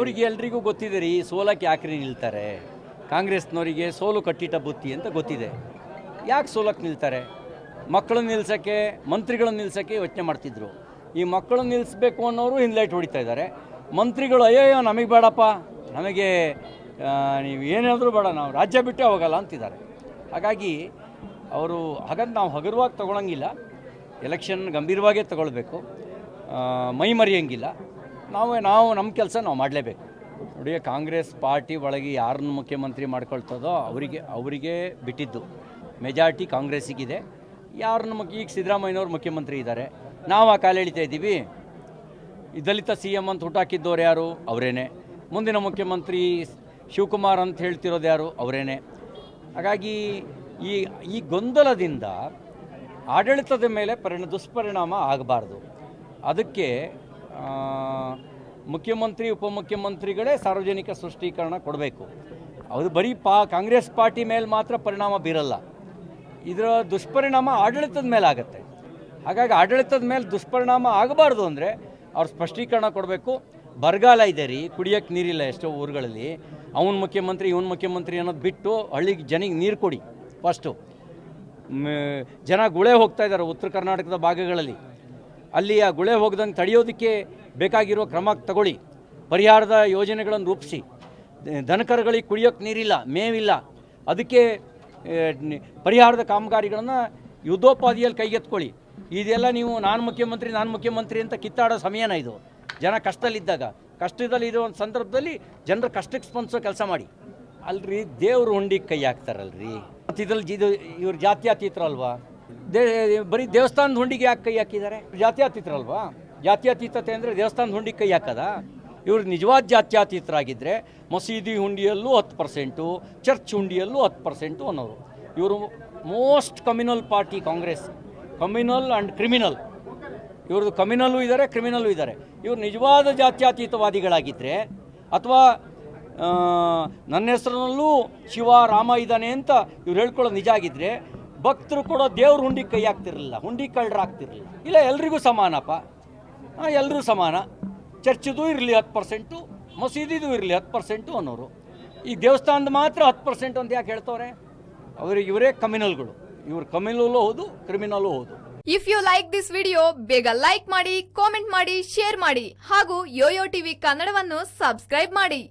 ಅವರಿಗೆ ಎಲ್ರಿಗೂ ಗೊತ್ತಿದೆ ರೀ ಸೋಲಕ್ಕೆ ಯಾಕ್ರಿ ನಿಲ್ತಾರೆ? ಕಾಂಗ್ರೆಸ್ನವರಿಗೆ ಸೋಲು ಕಟ್ಟಿಟ್ಟ ಬುತ್ತಿ ಅಂತ ಗೊತ್ತಿದೆ. ಯಾಕೆ ಸೋಲಕ್ಕೆ ನಿಲ್ತಾರೆ? ಮಕ್ಕಳನ್ನ ನಿಲ್ಸೋಕ್ಕೆ ಮಂತ್ರಿಗಳನ್ನ ನಿಲ್ಸೋಕ್ಕೆ ಯೋಚನೆ ಮಾಡ್ತಿದ್ರು. ಈ ಮಕ್ಕಳನ್ನ ನಿಲ್ಲಿಸ್ಬೇಕು ಅನ್ನೋರು ಹಿಂದ್ಲೈಟ್ ಹೊಡಿತಾ ಇದ್ದಾರೆ. ಮಂತ್ರಿಗಳು ಅಯ್ಯೋ ನಮಗೆ ಬೇಡಪ್ಪ. ನಮಗೆ ನೀವು ಏನಾದರೂ ಬೇಡ, ನಾವು ರಾಜ್ಯ ಬಿಟ್ಟೇ ಹೋಗಲ್ಲ ಅಂತಿದ್ದಾರೆ. ಹಾಗಾಗಿ ಅವರು ಹಾಗಂತ ನಾವು ಹಗುರವಾಗಿ ತಗೊಳಂಗಿಲ್ಲ. ಎಲೆಕ್ಷನ್ ಗಂಭೀರವಾಗೇ ತಗೊಳ್ಬೇಕು. ಮೈ ಮರೆಯಂಗಿಲ್ಲ ನಾವು ನಾವು ನಮ್ಮ ಕೆಲಸ ನಾವು ಮಾಡಲೇಬೇಕು. ನೋಡಿ ಕಾಂಗ್ರೆಸ್ ಪಾರ್ಟಿ ಒಳಗೆ ಯಾರನ್ನು ಮುಖ್ಯಮಂತ್ರಿ ಮಾಡ್ಕೊಳ್ತದೋ ಅವರಿಗೆ ಅವರಿಗೆ ಬಿಟ್ಟಿದ್ದು. ಮೆಜಾರಿಟಿ ಕಾಂಗ್ರೆಸ್ಸಿಗಿದೆ. ಯಾರನ್ನು ಮುಖ್ಯ, ಈಗ ಸಿದ್ದರಾಮಯ್ಯನವ್ರು ಮುಖ್ಯಮಂತ್ರಿ ಇದ್ದಾರೆ. ನಾವು ಆ ಕಾಲ ಎಳಿತಾ ಇದ್ದೀವಿ. ದಲಿತ ಸಿ ಎಂ ಅಂತ ಹುಟ್ಟಾಕಿದ್ದವ್ರು ಯಾರು? ಅವರೇನೆ. ಮುಂದಿನ ಮುಖ್ಯಮಂತ್ರಿ ಶಿವಕುಮಾರ್ ಅಂತ ಹೇಳ್ತಿರೋದು ಯಾರು? ಅವರೇನೆ. ಹಾಗಾಗಿ ಈ ಈ ಗೊಂದಲದಿಂದ ಆಡಳಿತದ ಮೇಲೆ ಪರಿಣ, ದುಷ್ಪರಿಣಾಮ ಆಗಬಾರ್ದು. ಅದಕ್ಕೆ ಮುಖ್ಯಮಂತ್ರಿ, ಉಪಮುಖ್ಯಮಂತ್ರಿಗಳೇ ಸಾರ್ವಜನಿಕ ಸೃಷ್ಟೀಕರಣ ಕೊಡಬೇಕು. ಅದು ಬರೀ ಪಾ, ಕಾಂಗ್ರೆಸ್ ಪಾರ್ಟಿ ಮೇಲೆ ಮಾತ್ರ ಪರಿಣಾಮ ಬೀರಲ್ಲ. ಇದರ ದುಷ್ಪರಿಣಾಮ ಆಡಳಿತದ ಮೇಲೆ ಆಗುತ್ತೆ. ಹಾಗಾಗಿ ಆಡಳಿತದ ಮೇಲೆ ದುಷ್ಪರಿಣಾಮ ಆಗಬಾರ್ದು ಅಂದರೆ ಅವ್ರು ಸ್ಪಷ್ಟೀಕರಣ ಕೊಡಬೇಕು. ಬರಗಾಲ ಇದೆ ರೀ ಕುಡಿಯೋಕ್ಕೆ ನೀರಿಲ್ಲ ಎಷ್ಟೋ ಊರುಗಳಲ್ಲಿ. ಅವನ ಮುಖ್ಯಮಂತ್ರಿ, ಇವನ ಮುಖ್ಯಮಂತ್ರಿ ಅನ್ನೋದು ಬಿಟ್ಟು ಹಳ್ಳಿಗೆ ಜನಿಗೆ ನೀರು ಕೊಡಿ ಫಸ್ಟು ಜನ ಗುಳೆ ಹೋಗ್ತಾ ಇದ್ದಾರೆ ಉತ್ತರ ಕರ್ನಾಟಕದ ಭಾಗಗಳಲ್ಲಿ. ಅಲ್ಲಿ ಆ ಗುಳೆ ಹೋಗ್ದಂಗೆ ತಡೆಯೋದಕ್ಕೆ ಬೇಕಾಗಿರೋ ಕ್ರಮ ತಗೊಳ್ಳಿ. ಪರಿಹಾರದ ಯೋಜನೆಗಳನ್ನು ರೂಪಿಸಿ. ದನಕರುಗಳಿಗೆ ಕುಡಿಯೋಕ್ಕೆ ನೀರಿಲ್ಲ, ಮೇವಿಲ್ಲ. ಅದಕ್ಕೆ ಪರಿಹಾರದ ಕಾಮಗಾರಿಗಳನ್ನು ಯುದ್ಧೋಪಾದಿಯಲ್ಲಿ ಕೈಗೆತ್ಕೊಳ್ಳಿ ಇದೆಲ್ಲ ನೀವು ನಾನು ಮುಖ್ಯಮಂತ್ರಿ ನಾನು ಮುಖ್ಯಮಂತ್ರಿ ಅಂತ ಕಿತ್ತಾಡೋ ಸಮಯನ ಇದು. ಜನ ಕಷ್ಟದಲ್ಲಿದ್ದಾಗ. ಕಷ್ಟದಲ್ಲಿ ಇರೋ ಒಂದು ಸಂದರ್ಭದಲ್ಲಿ ಜನರ ಕಷ್ಟಕ್ಕೆ ಸ್ಪಂದಿಸೋ ಕೆಲಸ ಮಾಡಿ. ಅಲ್ರಿ, ದೇವ್ರ ಹುಂಡಿಗೆ ಕೈ ಹಾಕ್ತಾರಲ್ರಿ. ಮತ್ತು ಇದ್ರಲ್ಲಿ ಇದು, ಇವ್ರು ಜಾತ್ಯತೀತರಲ್ವಾ? ದೇ ಬರೀ ದೇವಸ್ಥಾನದ ಹುಂಡಿಗೆ ಯಾಕೆ ಕೈ ಹಾಕಿದ್ದಾರೆ? ಜಾತ್ಯಾತೀತರಲ್ವಾ? ಜಾತ್ಯಾತೀತತೆ ಅಂದರೆ ದೇವಸ್ಥಾನದ ಹುಂಡಿಗೆ ಕೈ ಹಾಕದ? ಇವರು ನಿಜವಾದ ಜಾತ್ಯಾತೀತರಾಗಿದ್ದರೆ ಮಸೀದಿ ಹುಂಡಿಯಲ್ಲೂ ಹತ್ತು ಪರ್ಸೆಂಟು, ಚರ್ಚ್ ಹುಂಡಿಯಲ್ಲೂ ಹತ್ತು ಪರ್ಸೆಂಟು ಅನ್ನೋರು. ಇವರು most communal party Congress, communal and criminal. ಇವ್ರದ್ದು ಕಮ್ಯುನಲ್ಲೂ ಇದ್ದಾರೆ ಕ್ರಿಮಿನಲ್ಲೂ ಇದ್ದಾರೆ ಇವರು ನಿಜವಾದ ಜಾತ್ಯಾತೀತವಾದಿಗಳಾಗಿದ್ದರೆ ಅಥವಾ ನನ್ನ ಹೆಸರಿನಲ್ಲೂ ಶಿವ, ರಾಮ ಇದ್ದಾನೆ ಅಂತ ಇವ್ರು ಹೇಳ್ಕೊಳ್ಳೋದು ನಿಜ ಆಗಿದ್ದರೆ ಭಕ್ತರು ಕೊಡೋ ದೇವ್ರ ಹುಂಡಿ ಕೈ ಹಾಕ್ತಿರಲಿಲ್ಲ, ಹುಂಡಿ ಕಳ್ಳರಾಗ್ತಿರಲಿಲ್ಲ ಇಲ್ಲ, ಎಲ್ರಿಗೂ ಸಮಾನಪ್ಪ. ಎಲ್ಲರೂ ಸಮಾನ. ಚರ್ಚಿದು ಇರಲಿ ಹತ್ತು ಪರ್ಸೆಂಟು, ಮಸೀದಿದು ಇರಲಿ ಹತ್ತು ಪರ್ಸೆಂಟು ಅನ್ನೋರು. ಈ ದೇವಸ್ಥಾನದ ಮಾತ್ರ ಹತ್ತು ಪರ್ಸೆಂಟ್ ಅಂತ ಯಾಕೆ ಹೇಳ್ತವ್ರೆ? ಅವ್ರಿಗೆ ಇವರೇ ಕಮಿನಲ್ಗಳು. ಇವ್ರ ಕಮ್ಯುನಲ್ಲೂ ಹೌದು, ಕ್ರಿಮಿನಲ್ಲೂ ಹೌದು. If you like this video ಬೇಗ ಲೈಕ್ ಮಾಡಿ ಕಾಮೆಂಟ್ ಮಾಡಿ ಶೇರ್ ಮಾಡಿ, ಹಾಗೂ ಯೋಯೋ ಟಿವಿ ಕನ್ನಡವನ್ನು ಸಬ್ಸ್ಕ್ರೈಬ್ ಮಾಡಿ.